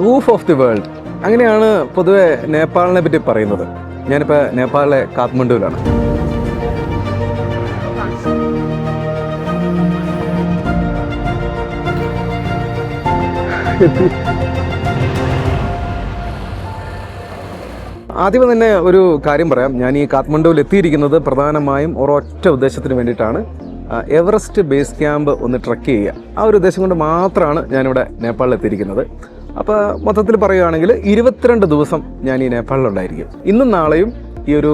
Roof of the world അങ്ങനെയാണ് പൊതുവെ നേപ്പാളിനെ പറ്റി പറയുന്നത്. ഞാനിപ്പോൾ നേപ്പാളിലെ കാത്മണ്ഡുവിലാണ് ആദ്യം തന്നെ ഒരു കാര്യം പറയാം. ഞാൻ ഈ കാത്മണ്ഡുവിൽ എത്തിയിരിക്കുന്നത് പ്രധാനമായും ഒരൊറ്റ ഉദ്ദേശത്തിന് വേണ്ടിയിട്ടാണ്. എവറസ്റ്റ് ബേസ് ക്യാമ്പ് ഒന്ന് ട്രക്ക് ചെയ്യുക. ആ ഒരു ഉദ്ദേശം കൊണ്ട് മാത്രമാണ് ഞാനിവിടെ നേപ്പാളിൽ എത്തിയിരിക്കുന്നത്. അപ്പോൾ മൊത്തത്തിൽ പറയുകയാണെങ്കിൽ ഇരുപത്തിരണ്ട് ദിവസം ഞാൻ ഈ നേപ്പാളിലുണ്ടായിരിക്കും. ഇന്നും നാളെയും ഈ ഒരു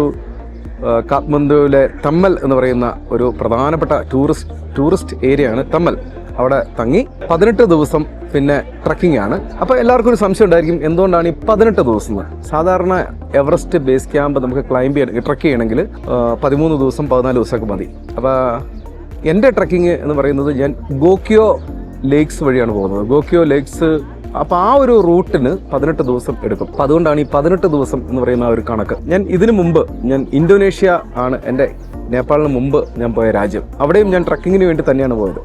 കാഠ്മണ്ഡുവിലെ തമ്മൽ എന്ന് പറയുന്ന ഒരു പ്രധാനപ്പെട്ട ടൂറിസ്റ്റ് ടൂറിസ്റ്റ് ഏരിയ ആണ് തമ്മൽ. അവിടെ തങ്ങി പതിനെട്ട് ദിവസം പിന്നെ ട്രക്കിംഗ് ആണ് അപ്പോൾ എല്ലാവർക്കും ഒരു സംശയം ഉണ്ടായിരിക്കും എന്തുകൊണ്ടാണ് ഈ പതിനെട്ട് ദിവസം? സാധാരണ എവറസ്റ്റ് ബേസ് ക്യാമ്പ് നമുക്ക് ക്ലൈംബ് ചെയ്യണം ട്രക്ക് ചെയ്യണമെങ്കിൽ പതിമൂന്ന് ദിവസം പതിനാല് ദിവസമൊക്കെ മതി. അപ്പോൾ എന്റെ ട്രക്കിംഗ് എന്ന് പറയുന്നത് ഞാൻ ഗോക്കിയോ ലേക്സ് വഴിയാണ് പോകുന്നത്. ഗോക്കിയോ ലേക്സ് അപ്പോൾ ആ ഒരു റൂട്ടിന് പതിനെട്ട് ദിവസം എടുക്കും. അപ്പം അതുകൊണ്ടാണ് ഈ പതിനെട്ട് ദിവസം എന്ന് പറയുന്ന ആ ഒരു കണക്ക്. ഞാൻ ഇതിനു മുമ്പ് ഞാൻ ഇന്തോനേഷ്യ ആണ് എന്റെ നേപ്പാളിന് മുമ്പ് ഞാൻ പോയ രാജ്യം. അവിടെയും ഞാൻ ട്രക്കിങ്ങിന് വേണ്ടി തന്നെയാണ് പോയത്.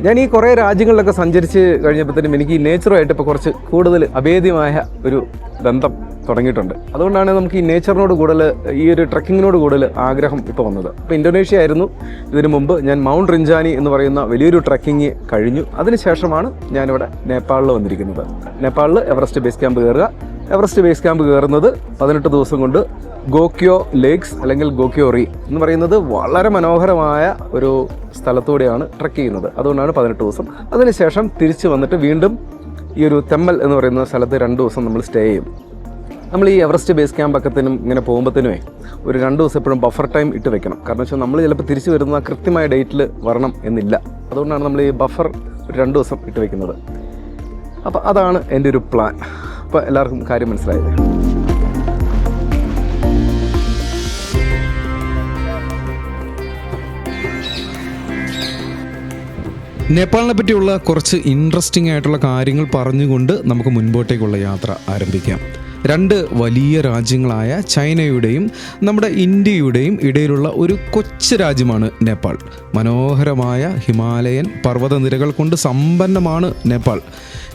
ഞാൻ ഈ കുറേ രാജ്യങ്ങളിലൊക്കെ സഞ്ചരിച്ച് കഴിഞ്ഞപ്പോഴത്തേനും എനിക്ക് ഈ നേച്ചറുമായിട്ട് ഇപ്പോൾ കുറച്ച് കൂടുതൽ അഭേദ്യമായ ഒരു ബന്ധം തുടങ്ങിയിട്ടുണ്ട്. അതുകൊണ്ടാണ് നമുക്ക് ഈ നേച്ചറിനോട് കൂടുതൽ ഈ ഒരു ട്രക്കിങ്ങിനോട് കൂടുതൽ ആഗ്രഹം ഇപ്പോൾ വന്നത്. അപ്പോൾ ഇന്തോനേഷ്യ ആയിരുന്നു. ഇതിനു മുമ്പ് ഞാൻ മൗണ്ട് റിഞ്ചാനി എന്ന് പറയുന്ന വലിയൊരു ട്രക്കിങ് കഴിഞ്ഞു. അതിനുശേഷമാണ് ഞാനിവിടെ നേപ്പാളിൽ വന്നിരിക്കുന്നത്. നേപ്പാളിൽ എവറസ്റ്റ് ബേസ് ക്യാമ്പ് കയറുക. എവറസ്റ്റ് ബേസ് ക്യാമ്പ് കയറുന്നത് പതിനെട്ട് ദിവസം കൊണ്ട് ഗോക്യോ ലേക്സ് അല്ലെങ്കിൽ ഗോക്യോ റീ എന്ന് പറയുന്നത് വളരെ മനോഹരമായ ഒരു സ്ഥലത്തൂടെയാണ് ട്രക്ക് ചെയ്യുന്നത്. അതുകൊണ്ടാണ് പതിനെട്ട് ദിവസം. അതിനുശേഷം തിരിച്ച് വന്നിട്ട് വീണ്ടും ഈ ഒരു തെമ്മൽ എന്ന് പറയുന്ന സ്ഥലത്ത് രണ്ട് ദിവസം നമ്മൾ സ്റ്റേ ചെയ്യും. നമ്മൾ ഈ എവറസ്റ്റ് ബേസ് ക്യാമ്പ് ക്യാമ്പക്കത്തിനും ഇങ്ങനെ പോകുമ്പോഴത്തേനുമേ ഒരു രണ്ട് ദിവസം എപ്പോഴും ബഫർ ടൈം ഇട്ട് വെക്കണം. കാരണം വെച്ചാൽ നമ്മൾ ചിലപ്പോൾ തിരിച്ചു വരുന്ന കൃത്യമായ ഡേറ്റിൽ വരണം എന്നില്ല. അതുകൊണ്ടാണ് നമ്മൾ ഈ ബഫർ രണ്ട് ദിവസം ഇട്ട് വെക്കുന്നത്. അപ്പോൾ അതാണ് എന്റെ ഒരു പ്ലാൻ അപ്പോൾ എല്ലാവർക്കും കാര്യം മനസ്സിലായത്. നേപ്പാളിനെ പറ്റിയുള്ള കുറച്ച് ഇൻട്രസ്റ്റിംഗ് ആയിട്ടുള്ള കാര്യങ്ങൾ പറഞ്ഞുകൊണ്ട് നമുക്ക് മുൻപോട്ടേക്കുള്ള യാത്ര ആരംഭിക്കാം. രണ്ട് വലിയ രാജ്യങ്ങളായ ചൈനയുടെയും നമ്മുടെ ഇന്ത്യയുടെയും ഇടയിലുള്ള ഒരു കൊച്ചു രാജ്യമാണ് നേപ്പാൾ. മനോഹരമായ ഹിമാലയൻ പർവതനിരകൾ കൊണ്ട് സമ്പന്നമാണ് നേപ്പാൾ.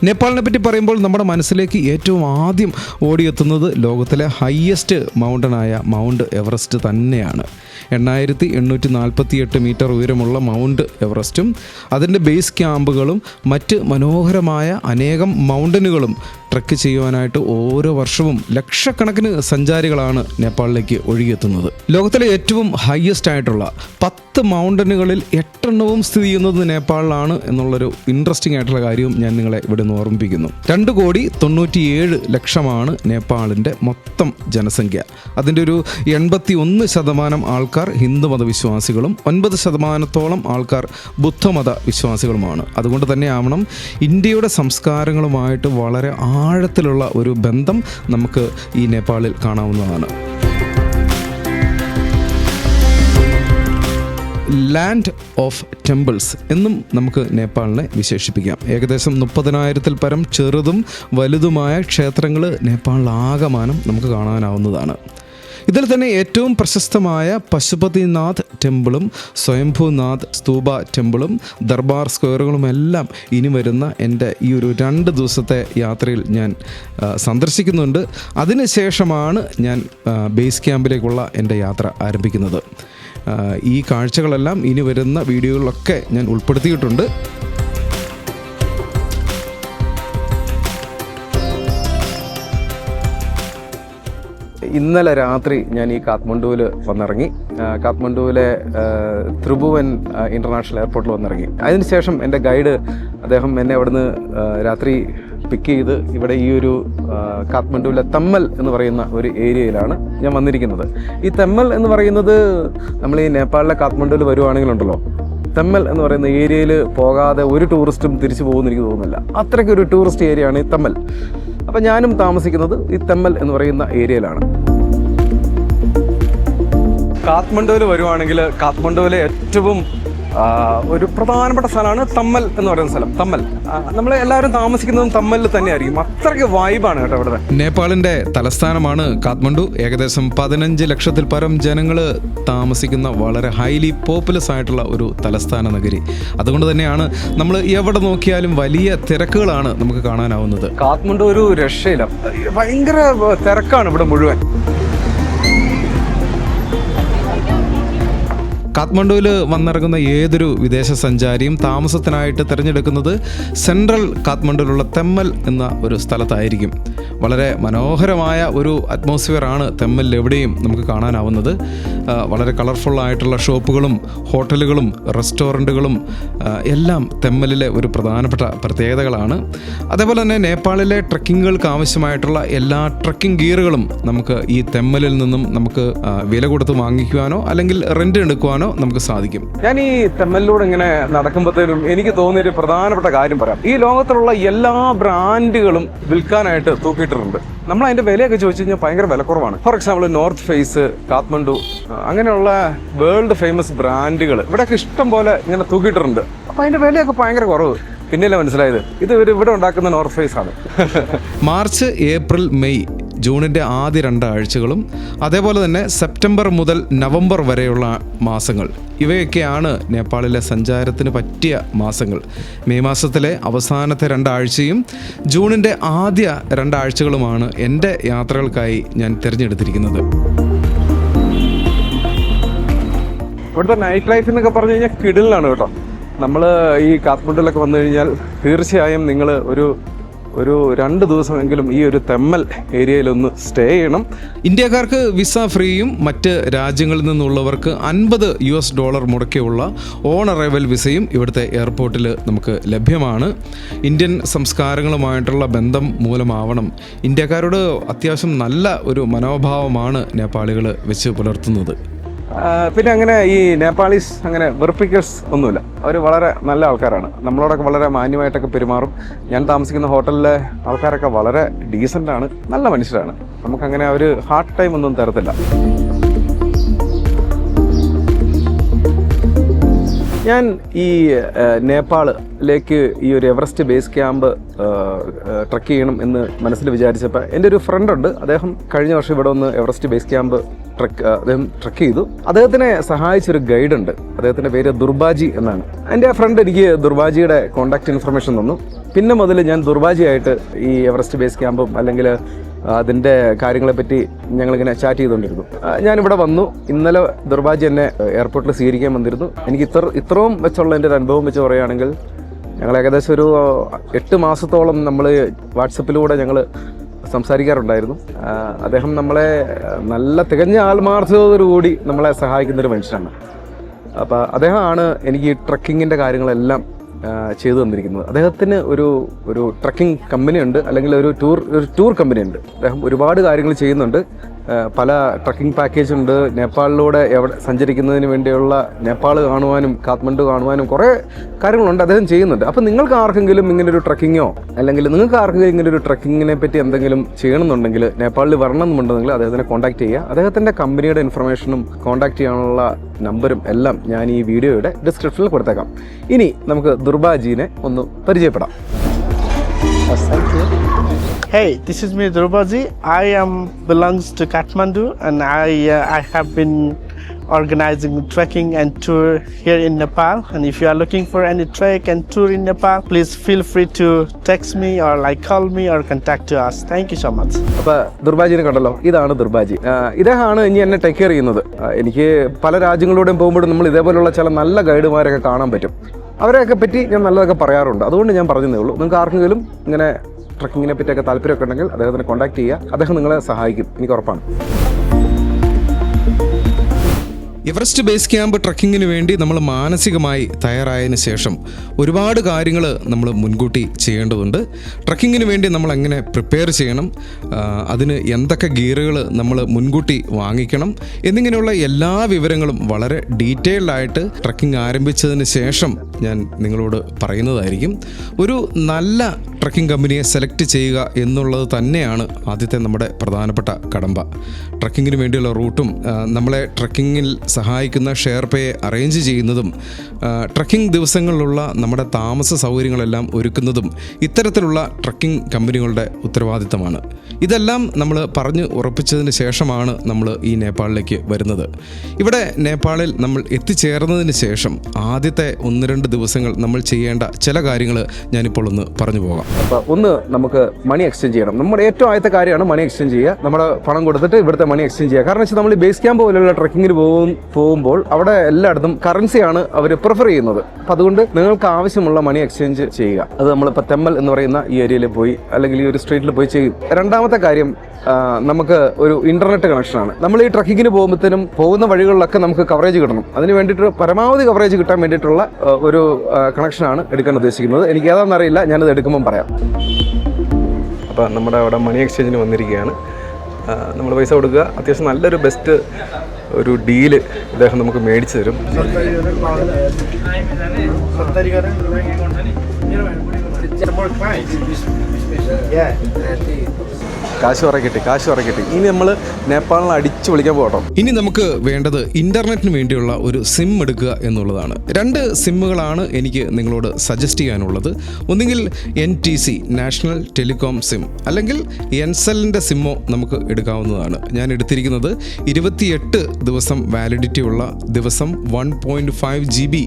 നേപ്പാളിനെ പറ്റി പറയുമ്പോൾ നമ്മുടെ മനസ്സിലേക്ക് ഏറ്റവും ആദ്യം ഓടിയെത്തുന്നത് ലോകത്തിലെ ഹയ്യസ്റ്റ് മൗണ്ടനായ മൗണ്ട് എവറസ്റ്റ് തന്നെയാണ്. എണ്ണായിരത്തി എണ്ണൂറ്റി നാൽപ്പത്തി എട്ട് മീറ്റർ ഉയരമുള്ള മൗണ്ട് എവറസ്റ്റും അതിന്റെ ബേസ് ക്യാമ്പുകളും മറ്റ് മനോഹരമായ അനേകം മൗണ്ടനുകളും ട്രക്ക് ചെയ്യുവാനായിട്ട് ഓരോ വർഷവും ലക്ഷക്കണക്കിന് സഞ്ചാരികളാണ് നേപ്പാളിലേക്ക് ഒഴുകിയെത്തുന്നത്. ലോകത്തിലെ ഏറ്റവും ഹയസ്റ്റ് ആയിട്ടുള്ള പത്ത് മൗണ്ടനുകളിൽ എട്ടെണ്ണവും സ്ഥിതി ചെയ്യുന്നത് നേപ്പാളിലാണ് എന്നുള്ളൊരു ഇൻട്രസ്റ്റിംഗ് ആയിട്ടുള്ള കാര്യവും ഞാൻ നിങ്ങളെ ഇവിടെ നിന്ന് ഓർമ്മിപ്പിക്കുന്നു. രണ്ട് കോടി തൊണ്ണൂറ്റിയേഴ് ലക്ഷമാണ് നേപ്പാളിന്റെ മൊത്തം ജനസംഖ്യ. അതിന്റെ ഒരു എൺപത്തി ഒന്ന് ശതമാനം ആൾക്കാർ ഹിന്ദുമത വിശ്വാസികളും ഒൻപത് ശതമാനത്തോളം ആൾക്കാർ ബുദ്ധമത വിശ്വാസികളുമാണ് അതുകൊണ്ട് തന്നെ ആവണം ഇന്ത്യയുടെ സംസ്കാരങ്ങളുമായിട്ട് വളരെ ആഴത്തിലുള്ള ഒരു ബന്ധം നമുക്ക് ഈ നേപ്പാളിൽ കാണാവുന്നതാണ്. ലാൻഡ് ഓഫ് ടെമ്പിൾസ് എന്നും നമുക്ക് നേപ്പാളിനെ വിശേഷിപ്പിക്കാം. ഏകദേശം മുപ്പതിനായിരത്തിൽ പരം ചെറുതും വലുതുമായ ക്ഷേത്രങ്ങൾ നേപ്പാളിലാകമാനം നമുക്ക് കാണാനാവുന്നതാണ്. ഇതിൽ തന്നെ ഏറ്റവും പ്രശസ്തമായ പശുപതിനാഥ് ടെമ്പിളും സ്വയംഭൂനാഥ് സ്തൂപ ടെമ്പിളും ദർബാർ സ്ക്വയറുകളുമെല്ലാം ഇനി വരുന്ന എന്റെ ഈ ഒരു രണ്ട് ദിവസത്തെ യാത്രയിൽ ഞാൻ സന്ദർശിക്കുന്നുണ്ട്. അതിനുശേഷമാണ് ഞാൻ ബേസ് ക്യാമ്പിലേക്കുള്ള എന്റെ യാത്ര ആരംഭിക്കുന്നത്. ഈ കാഴ്ചകളെല്ലാം ഇനി വരുന്ന വീഡിയോകളിലൊക്കെ ഞാൻ ഉൾപ്പെടുത്തിയിട്ടുണ്ട്. ഇന്നലെ രാത്രി ഞാൻ ഈ കാത്മണ്ഡുവിൽ വന്നിറങ്ങി. കാത്മണ്ഡുവിലെ ത്രിഭുവൻ ഇന്റർനാഷണൽ എയർപോർട്ടിൽ വന്നിറങ്ങി. അതിനുശേഷം എന്റെ ഗൈഡ് അദ്ദേഹം എന്നെ അവിടുന്ന് രാത്രി പിക്ക് ചെയ്ത് ഇവിടെ ഈ ഒരു കാത്മണ്ഡുവിലെ തമ്മൽ എന്ന് പറയുന്ന ഒരു ഏരിയയിലാണ് ഞാൻ വന്നിരിക്കുന്നത്. ഈ തെമ്മൽ എന്ന് പറയുന്നത് നമ്മൾ ഈ നേപ്പാളിലെ കാത്മണ്ഡുവിൽ വരുവാണെങ്കിലുണ്ടല്ലോ. തെമ്മൽ എന്ന് പറയുന്ന ഏരിയയിൽ പോകാതെ ഒരു ടൂറിസ്റ്റും തിരിച്ചു പോകുമെന്ന് എനിക്ക് തോന്നുന്നില്ല. അത്രയ്ക്ക് ഒരു ടൂറിസ്റ്റ് ഏരിയയാണ് ഈ തെമ്മൽ. അപ്പം ഞാനും താമസിക്കുന്നത് ഈ തെമ്മൽ എന്ന് പറയുന്ന ഏരിയയിലാണ്. കാത്മണ്ഡുവിൽ വരുവാണെങ്കിൽ കാത്മണ്ഡുവിലെ ഏറ്റവും ഒരു പ്രധാനപ്പെട്ട സ്ഥലമാണ് തമ്മൽ എന്ന് പറയുന്ന സ്ഥലം. തമ്മൽ. നമ്മൾ എല്ലാവരും താമസിക്കുന്നതും തമ്മലിൽ തന്നെയായിരിക്കും. അത്രയ്ക്ക് വൈബാണ് കേട്ടോ ഇവിടെ നേപ്പാളിന്റെ തലസ്ഥാനമാണ് കാത്മണ്ഡു ഏകദേശം പതിനഞ്ച് ലക്ഷത്തിൽ പരം ജനങ്ങൾ താമസിക്കുന്ന വളരെ ഹൈലി പോപ്പുലസ് ആയിട്ടുള്ള ഒരു തലസ്ഥാന നഗരി. അതുകൊണ്ട് തന്നെയാണ് നമ്മൾ എവിടെ നോക്കിയാലും വലിയ തിരക്കുകളാണ് നമുക്ക് കാണാനാവുന്നത്. കാത്മണ്ഡു ഒരു രക്ഷയില്ല. ഭയങ്കര തിരക്കാണ് ഇവിടെ മുഴുവൻ. കാത്മണ്ഡുവിൽ വന്നിറങ്ങുന്ന ഏതൊരു വിദേശ സഞ്ചാരിയും താമസത്തിനായിട്ട് തിരഞ്ഞെടുക്കുന്നത് സെൻട്രൽ കാത്മണ്ഡുവിലുള്ള തെമ്മൽ എന്ന ഒരു സ്ഥലത്തായിരിക്കും. വളരെ മനോഹരമായ ഒരു അറ്റ്മോസ്ഫിയറാണ് തെമ്മലിൽ എവിടെയും നമുക്ക് കാണാനാവുന്നത്. വളരെ കളർഫുൾ ആയിട്ടുള്ള ഷോപ്പുകളും ഹോട്ടലുകളും റെസ്റ്റോറന്റുകളും എല്ലാം തെമ്മലിലെ ഒരു പ്രധാനപ്പെട്ട പ്രത്യേകതകളാണ്. അതേപോലെ തന്നെ നേപ്പാളിലെ ട്രക്കിങ്ങുകൾക്ക് ആവശ്യമായിട്ടുള്ള എല്ലാ ട്രക്കിംഗ് ഗിയറുകളും നമുക്ക് ഈ തെമ്മലിൽ നിന്നും നമുക്ക് വില കൊടുത്ത് വാങ്ങിക്കുവാനോ അല്ലെങ്കിൽ റെന്റ് എടുക്കുവാനോ നമുക്ക് സാധിക്കും. ഞാൻ ഈ തെമ്മലിലൂടെ ഇങ്ങനെ നടക്കുമ്പോഴത്തേനും എനിക്ക് തോന്നിയ ഒരു പ്രധാനപ്പെട്ട കാര്യം പറയാം. ഈ ലോകത്തിലുള്ള എല്ലാ ബ്രാൻഡുകളും വിൽക്കാനായിട്ട് തൂക്കിയിട്ടിട്ടുണ്ട്. നമ്മൾ അതിന്റെ വിലയൊക്കെ ചോദിച്ചു കഴിഞ്ഞാൽ ഭയങ്കര വിലക്കുറവാണ് for example North Face Kathmandu അങ്ങനെയുള്ള വേൾഡ് ഫേമസ് ബ്രാൻഡുകൾ ഇവിടെയൊക്കെ ഇഷ്ടം പോലെ ഇങ്ങനെ തൂക്കിയിട്ടിട്ടുണ്ട്. അപ്പൊ അതിന്റെ വിലയൊക്കെ ഭയങ്കര കുറവ്. പിന്നെയല്ലേ മനസ്സിലായത്? ഇത് ഇവർ ഇവിടെ ഉണ്ടാക്കുന്ന നോർത്ത് ഫേസ് ആണ്. മാർച്ച് ഏപ്രിൽ മെയ് ജൂണിന്റെ ആദ്യ രണ്ടാഴ്ചകളും അതേപോലെ തന്നെ സെപ്റ്റംബർ മുതൽ നവംബർ വരെയുള്ള മാസങ്ങൾ. ഇവയൊക്കെയാണ് നേപ്പാളിലെ സഞ്ചാരത്തിന് പറ്റിയ മാസങ്ങൾ. മെയ് മാസത്തിലെ അവസാനത്തെ രണ്ടാഴ്ചയും ജൂണിന്റെ ആദ്യ രണ്ടാഴ്ചകളുമാണ് എന്റെ യാത്രകൾക്കായി ഞാൻ തിരഞ്ഞെടുത്തിരിക്കുന്നത്. ഇവിടുത്തെ നൈറ്റ് ലൈഫ് എന്നൊക്കെ പറഞ്ഞു കഴിഞ്ഞാൽ കിടിലാണ് കേട്ടോ. നമ്മൾ ഈ കാത്മണ്ഡിലൊക്കെ വന്നു കഴിഞ്ഞാൽ തീർച്ചയായും നിങ്ങൾ ഒരു ഒരു രണ്ട് ദിവസമെങ്കിലും ഈ ഒരു തെമ്മൽ ഏരിയയിലൊന്ന് സ്റ്റേ ചെയ്യണം. ഇന്ത്യക്കാർക്ക് വിസ ഫ്രീയും മറ്റ് രാജ്യങ്ങളിൽ നിന്നുള്ളവർക്ക് അൻപത് യു എസ് ഡോളർ മുടക്കിയുള്ള ഓൺ അറൈവൽ വിസയും ഇവിടുത്തെ എയർപോർട്ടിൽ നമുക്ക് ലഭ്യമാണ്. ഇന്ത്യൻ സംസ്കാരങ്ങളുമായിട്ടുള്ള ബന്ധം മൂലമാവണം. ഇന്ത്യക്കാരോട് അത്യാവശ്യം നല്ല ഒരു മനോഭാവമാണ് നേപ്പാളികൾ വെച്ച് പുലർത്തുന്നത്. പിന്നെ അങ്ങനെ ഈ നേപ്പാളീസ് അങ്ങനെ വെറുപ്പിക്കേഴ്സ് ഒന്നുമില്ല. അവർ വളരെ നല്ല ആൾക്കാരാണ്. നമ്മളോടൊക്കെ വളരെ മാന്യമായിട്ടൊക്കെ പെരുമാറും. ഞാൻ താമസിക്കുന്ന ഹോട്ടലിലെ ആൾക്കാരൊക്കെ വളരെ ഡീസന്റ് ആണ്. നല്ല മനുഷ്യരാണ്. നമുക്കങ്ങനെ ഒരു ഹാർഡ് ടൈം ഒന്നും തരത്തില്ല. ഞാൻ ഈ നേപ്പാളിലേക്ക് ഈ ഒരു എവറസ്റ്റ് ബേസ് ക്യാമ്പ് ട്രക്ക് ചെയ്യണം എന്ന് മനസ്സിൽ വിചാരിച്ചപ്പോൾ എന്റെ ഒരു ഫ്രണ്ടുണ്ട് അദ്ദേഹം കഴിഞ്ഞ വർഷം ഇവിടെ ഒന്ന് എവറസ്റ്റ് ബേസ് ക്യാമ്പ് ട്രക്ക് അദ്ദേഹം ട്രക്ക് ചെയ്തു. അദ്ദേഹത്തിനെ സഹായിച്ചൊരു ഗൈഡ് ഉണ്ട്. അദ്ദേഹത്തിന്റെ പേര് ദുർബാജി എന്നാണ്. എന്റെ ആ ഫ്രണ്ട് എനിക്ക് ദുർബാജിയുടെ കോൺടാക്റ്റ് ഇൻഫർമേഷൻ തന്നു. പിന്നെ മുതൽ ഞാൻ ദുർബാജിയായിട്ട് ഈ എവറസ്റ്റ് ബേസ് ക്യാമ്പും അല്ലെങ്കിൽ അതിന്റെ കാര്യങ്ങളെപ്പറ്റി ഞങ്ങളിങ്ങനെ ചാറ്റ് ചെയ്തുകൊണ്ടിരുന്നു. ഞാനിവിടെ വന്നു. ഇന്നലെ ദുർഭാഗ്യം എന്നെ എയർപോർട്ടിൽ സ്വീകരിക്കാൻ വന്നിരുന്നു. എനിക്ക് ഇത്ര ഇത്രയും വെച്ചുള്ള എന്റെ ഒരു അനുഭവം വെച്ച് പറയുകയാണെങ്കിൽ ഞങ്ങൾ ഏകദേശം ഒരു എട്ട് മാസത്തോളം നമ്മൾ വാട്സപ്പിലൂടെ ഞങ്ങൾ സംസാരിക്കാറുണ്ടായിരുന്നു. അദ്ദേഹം നമ്മളെ നല്ല തികഞ്ഞ ആത്മാർത്ഥതയോടുകൂടി നമ്മളെ സഹായിക്കുന്നൊരു മനുഷ്യനാണ്. അപ്പോൾ അദ്ദേഹമാണ് എനിക്ക് ഈ ട്രക്കിങ്ങിന്റെ കാര്യങ്ങളെല്ലാം ചെയ്തു തന്നിരിക്കുന്നത്. അദ്ദേഹത്തിന് ഒരു ഒരു ട്രക്കിംഗ് കമ്പനി ഉണ്ട് അല്ലെങ്കിൽ ഒരു ടൂർ ഒരു ടൂർ കമ്പനി ഉണ്ട്. അദ്ദേഹം ഒരുപാട് കാര്യങ്ങൾ ചെയ്യുന്നുണ്ട്. പല ട്രക്കിംഗ് പാക്കേജ് ഉണ്ട്. നേപ്പാളിലൂടെ എവിടെ സഞ്ചരിക്കുന്നതിന് വേണ്ടിയുള്ള നേപ്പാൾ കാണുവാനും കാത്മണ്ഡു കാണുവാനും കുറേ കാര്യങ്ങളുണ്ട് അദ്ദേഹം ചെയ്യുന്നുണ്ട്. അപ്പോൾ നിങ്ങൾക്ക് ആർക്കെങ്കിലും ഇങ്ങനൊരു ട്രക്കിങ്ങോ അല്ലെങ്കിൽ നിങ്ങൾക്ക് ആർക്കെങ്കിലും ഇങ്ങനൊരു ട്രക്കിങ്ങിനെ പറ്റി എന്തെങ്കിലും ചെയ്യണമെന്നുണ്ടെങ്കിൽ നേപ്പാളിൽ വരണമെന്നുണ്ടെങ്കിൽ അദ്ദേഹത്തിനെ കോൺടാക്ട് ചെയ്യുക. അദ്ദേഹത്തിന്റെ കമ്പനിയുടെ ഇൻഫർമേഷനും കോൺടാക്ട് ചെയ്യാനുള്ള നമ്പരും എല്ലാം ഞാൻ ഈ വീഡിയോയുടെ ഡിസ്ക്രിപ്ഷനിൽ കൊടുത്തേക്കാം. ഇനി നമുക്ക് ദുർബാജീനെ ഒന്ന് പരിചയപ്പെടാം. Hey, this is me, Dhrubaji. I am belongs to Kathmandu, and I uh, I have been organizing trekking and tour here in Nepal. And if you are looking for any trek and tour in Nepal, please feel free to text me or like call me or contact to us. Thank you so much. അപ്പോൾ ദുർബാജിനെ കണ്ടല്ലോ ഇതാണ് ദുർബാജി ഇദ്ദേഹമാണ് ഇനി എന്നെ take care ചെയ്യുന്നത് എനിക്ക് പല രാജ്യങ്ങളിലൂടെയും പോകുമ്പോഴും നമ്മൾ ഇതേപോലുള്ള ചില നല്ല ഗൈഡുമാരൊക്കെ കാണാൻ പറ്റും അവരെയൊക്കെ പറ്റി ഞാൻ നല്ലതൊക്കെ പറയാറുണ്ട് അതുകൊണ്ട് ഞാൻ പറഞ്ഞതേ ഉള്ളൂ നിങ്ങൾക്ക് ആർക്കെങ്കിലും ഇങ്ങനെ ട്രക്കിങ്ങിനെ പറ്റിയൊക്കെ താല്പര്യമൊക്കെ ഉണ്ടെങ്കിൽ അദ്ദേഹത്തിനെ കോൺടാക്ട് ചെയ്യുക. അദ്ദേഹം നിങ്ങളെ സഹായിക്കും. എനിക്ക് ഉറപ്പാണ്. എവറസ്റ്റ് ബേസ് ക്യാമ്പ് ട്രക്കിങ്ങിന് വേണ്ടി നമ്മൾ മാനസികമായി തയ്യാറായതിനു ശേഷം ഒരുപാട് കാര്യങ്ങൾ നമ്മൾ മുൻകൂട്ടി ചെയ്യേണ്ടതുണ്ട്. ട്രക്കിങ്ങിന് വേണ്ടി നമ്മൾ എങ്ങനെ പ്രിപ്പയർ ചെയ്യണം അതിന് എന്തൊക്കെ ഗിയറുകൾ നമ്മൾ മുൻകൂട്ടി വാങ്ങിക്കണം എന്നിങ്ങനെയുള്ള എല്ലാ വിവരങ്ങളും വളരെ ഡീറ്റെയിൽഡായിട്ട് ട്രക്കിംഗ് ആരംഭിച്ചതിന് ശേഷം ഞാൻ നിങ്ങളോട് പറയുന്നതായിരിക്കും. ഒരു നല്ല ട്രക്കിംഗ് കമ്പനിയെ സെലക്ട് ചെയ്യുക എന്നുള്ളത് തന്നെയാണ് ആദ്യത്തെ നമ്മുടെ പ്രധാനപ്പെട്ട കടമ്പ. ട്രക്കിങ്ങിന് വേണ്ടിയുള്ള റൂട്ടും നമ്മളെ ട്രക്കിങ്ങിൽ സഹായിക്കുന്ന ഷെയർ പേ അറേഞ്ച് ചെയ്യുന്നതും ട്രക്കിംഗ് ദിവസങ്ങളിലുള്ള നമ്മുടെ താമസ സൗകര്യങ്ങളെല്ലാം ഒരുക്കുന്നതും ഇത്തരത്തിലുള്ള ട്രക്കിംഗ് കമ്പനികളുടെ ഉത്തരവാദിത്തമാണ്. ഇതെല്ലാം നമ്മൾ പറഞ്ഞു ഉറപ്പിച്ചതിന് ശേഷമാണ് നമ്മൾ ഈ നേപ്പാളിലേക്ക് വരുന്നത്. ഇവിടെ നേപ്പാളിൽ നമ്മൾ എത്തിച്ചേർന്നതിന് ശേഷം ആദ്യത്തെ ഒന്ന് രണ്ട് ദിവസങ്ങൾ നമ്മൾ ചെയ്യേണ്ട ചില കാര്യങ്ങൾ ഞാനിപ്പോൾ ഒന്ന് പറഞ്ഞു പോകാം. അപ്പോൾ ഒന്ന് നമുക്ക് മണി എക്സ്ചേഞ്ച് ചെയ്യണം. നമ്മുടെ ഏറ്റവും ആദ്യത്തെ കാര്യമാണ് മണി എക്സ്ചേഞ്ച് ചെയ്യുക. നമ്മുടെ പണം കൊടുത്തിട്ട് ഇവിടുത്തെ മണി എക്സ്ചേഞ്ച് ചെയ്യുക. കാരണം വെച്ചാൽ നമ്മൾ ബേസ് ക്യാമ്പ് പോലെയുള്ള ട്രക്കിങ്ങിന് പോകും പോകുമ്പോൾ അവിടെ എല്ലായിടത്തും കറൻസിയാണ് അവർ പ്രിഫർ ചെയ്യുന്നത്. അപ്പം അതുകൊണ്ട് നിങ്ങൾക്ക് ആവശ്യമുള്ള മണി എക്സ്ചേഞ്ച് ചെയ്യുക. അത് നമ്മളിപ്പോൾ തെമ്മൽ എന്ന് പറയുന്ന ഈ ഏരിയയിൽ പോയി അല്ലെങ്കിൽ ഈ ഒരു സ്ട്രീറ്റിൽ പോയി ചെയ്യും രണ്ടാമത്തെ കാര്യം നമുക്ക് ഒരു ഇന്റർനെറ്റ് കണക്ഷനാണ് നമ്മൾ ഈ ട്രക്കിങ്ങിന് പോകുമ്പോഴത്തേനും പോകുന്ന വഴികളിലൊക്കെ നമുക്ക് കവറേജ് കിട്ടണം. അതിന് വേണ്ടിയിട്ട് പരമാവധി കവറേജ് കിട്ടാൻ വേണ്ടിയിട്ടുള്ള ഒരു കണക്ഷനാണ് എടുക്കാൻ ഉദ്ദേശിക്കുന്നത്. എനിക്ക് ഏതാണെന്ന് അറിയില്ല ഞാനത് എടുക്കുമ്പം പറയാം. അപ്പോൾ നമ്മുടെ അവിടെ മണി എക്സ്ചേഞ്ചിന് വന്നിരിക്കുകയാണ്. നമ്മൾ പൈസ കൊടുക്കുക. അത്യാവശ്യം നല്ലൊരു ബെസ്റ്റ് ഒരു ഡീൽ ഇദ്ദേഹം നമുക്ക് മേടിച്ചു തരും. കാശ് കുറെ കാശ് കുറെ ഇനി നമ്മൾ നേപ്പാളിൽ അടിച്ചു വിളിക്കാൻ പോകട്ടോ. ഇനി നമുക്ക് വേണ്ടത് ഇന്റർനെറ്റിന് വേണ്ടിയുള്ള ഒരു സിം എടുക്കുക എന്നുള്ളതാണ്. രണ്ട് സിമ്മുകളാണ് എനിക്ക് നിങ്ങളോട് സജസ്റ്റ് ചെയ്യാനുള്ളത്. ഒന്നുകിൽ N T C national telecom SIM അല്ലെങ്കിൽ എൻസെല്ലിന്റെ സിമ്മോ നമുക്ക് എടുക്കാവുന്നതാണ്. ഞാൻ എടുത്തിരിക്കുന്നത് ഇരുപത്തിയെട്ട് ദിവസം വാലിഡിറ്റി ഉള്ള ദിവസം one point five G B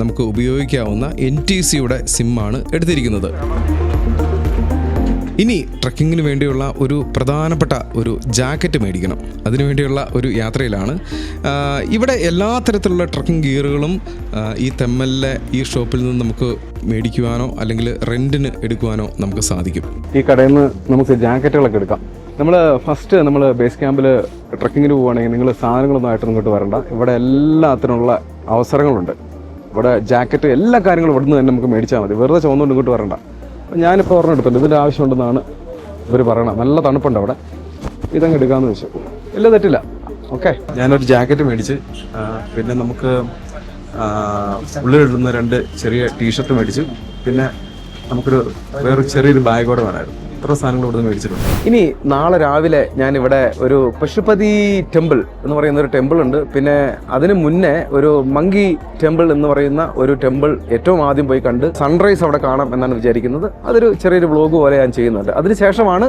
നമുക്ക് ഉപയോഗിക്കാവുന്ന എൻ ടി സിയുടെ സിമ്മാണ് എടുത്തിരിക്കുന്നത്. ഇനി ട്രക്കിങ്ങിന് വേണ്ടിയുള്ള ഒരു പ്രധാനപ്പെട്ട ഒരു ജാക്കറ്റ് മേടിക്കണം. അതിനുവേണ്ടിയുള്ള ഒരു യാത്രയിലാണ്. ഇവിടെ എല്ലാ തരത്തിലുള്ള ട്രക്കിംഗ് ഗിയറുകളും ഈ തെമ്മലിലെ ഈ ഷോപ്പിൽ നിന്ന് നമുക്ക് മേടിക്കുവാനോ അല്ലെങ്കിൽ റെന്റിന് എടുക്കുവാനോ നമുക്ക് സാധിക്കും. ഈ കടയിൽ നിന്ന് നമുക്ക് ജാക്കറ്റുകളൊക്കെ എടുക്കാം. നമ്മൾ ഫസ്റ്റ് നമ്മൾ ബേസ് ക്യാമ്പിൽ ട്രക്കിങ്ങിന് പോവുകയാണെങ്കിൽ നിങ്ങൾ സാധനങ്ങളൊന്നും ആയിട്ട് ഇങ്ങോട്ട് വരണ്ട. ഇവിടെ എല്ലാത്തിനുള്ള അവസരങ്ങളുണ്ട്. ഇവിടെ ജാക്കറ്റ് എല്ലാ കാര്യങ്ങളും ഇവിടുന്ന് തന്നെ നമുക്ക് മേടിച്ചാൽ മതി. വെറുതെ ചുവന്നുകൊണ്ട് ഇങ്ങോട്ട് വരണ്ട. ഞാനിപ്പോൾ ഒരെണ്ണം എടുത്തിട്ടുണ്ട്. ഇതിന്റെ ആവശ്യമുണ്ടെന്നാണ് ഇവർ പറയണത്. നല്ല തണുപ്പുണ്ട് അവിടെ. ഇതങ്ങ് എടുക്കാമെന്ന് വെച്ചു. ഇല്ല തെറ്റില്ല. ഓക്കെ. ഞാനൊരു ജാക്കറ്റ് മേടിച്ച് പിന്നെ നമുക്ക് ഉള്ളിലിടുന്ന രണ്ട് ചെറിയ ടീഷർട്ട് മേടിച്ചു പിന്നെ നമുക്കൊരു വേറൊരു ചെറിയൊരു ബാഗ് കൂടെ വേണമായിരുന്നു. ഇത്ര സാധനങ്ങൾ ഇവിടെ മേടിച്ചിട്ടുണ്ട്. ഇനി നാളെ രാവിലെ ഞാൻ ഇവിടെ ഒരു പശുപതി ടെമ്പിൾ എന്ന് പറയുന്ന ഒരു ടെമ്പിൾ ഉണ്ട്. പിന്നെ അതിന് മുന്നേ ഒരു മങ്കി ടെമ്പിൾ എന്ന് പറയുന്ന ഒരു ടെമ്പിൾ ഏറ്റവും ആദ്യം പോയി കണ്ട് സൺറൈസ് അവിടെ കാണാം എന്നാണ് വിചാരിക്കുന്നത്. അതൊരു ചെറിയൊരു വ്ളോഗ് പോലെ ഞാൻ ചെയ്യുന്നുണ്ട്. അതിനുശേഷമാണ്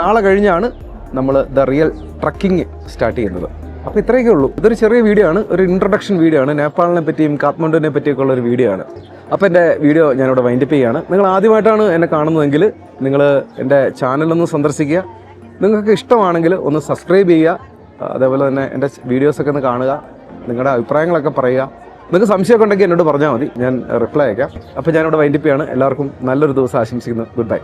നാളെ കഴിഞ്ഞാണ് നമ്മൾ ദ റിയൽ ട്രക്കിംഗ് സ്റ്റാർട്ട് ചെയ്യുന്നത്. അപ്പോൾ ഇത്രയൊക്കെ ഉള്ളൂ. ഇതൊരു ചെറിയ വീഡിയോ ആണ്. ഒരു ഇൻട്രൊഡക്ഷൻ വീഡിയോ ആണ്. നേപ്പാളിനെ പറ്റിയും കാത്മണ്ഡുവിനെ പറ്റിയൊക്കെ ഉള്ള ഒരു വീഡിയോ ആണ്. അപ്പോൾ എന്റെ വീഡിയോ ഞാനിവിടെ വൈൻഡപ്പ് ചെയ്യുകയാണ് നിങ്ങൾ ആദ്യമായിട്ടാണ് എന്നെ കാണുന്നതെങ്കിൽ നിങ്ങൾ എന്റെ ചാനലൊന്ന് സന്ദർശിക്കുക. നിങ്ങൾക്ക് ഇഷ്ടമാണെങ്കിൽ ഒന്ന് സബ്സ്ക്രൈബ് ചെയ്യുക. അതേപോലെ തന്നെ എന്റെ വീഡിയോസൊക്കെ ഒന്ന് കാണുക. നിങ്ങളുടെ അഭിപ്രായങ്ങളൊക്കെ പറയുക. നിങ്ങൾക്ക് സംശയമൊക്കെ ഉണ്ടെങ്കിൽ എന്നോട് പറഞ്ഞാൽ മതി. ഞാൻ റിപ്ലൈ അയക്കാം. അപ്പോൾ ഞാനിവിടെ വൈൻഡപ്പ് ചെയ്യാണ്. എല്ലാവർക്കും നല്ലൊരു ദിവസം ആശംസിക്കുന്നു. Good bye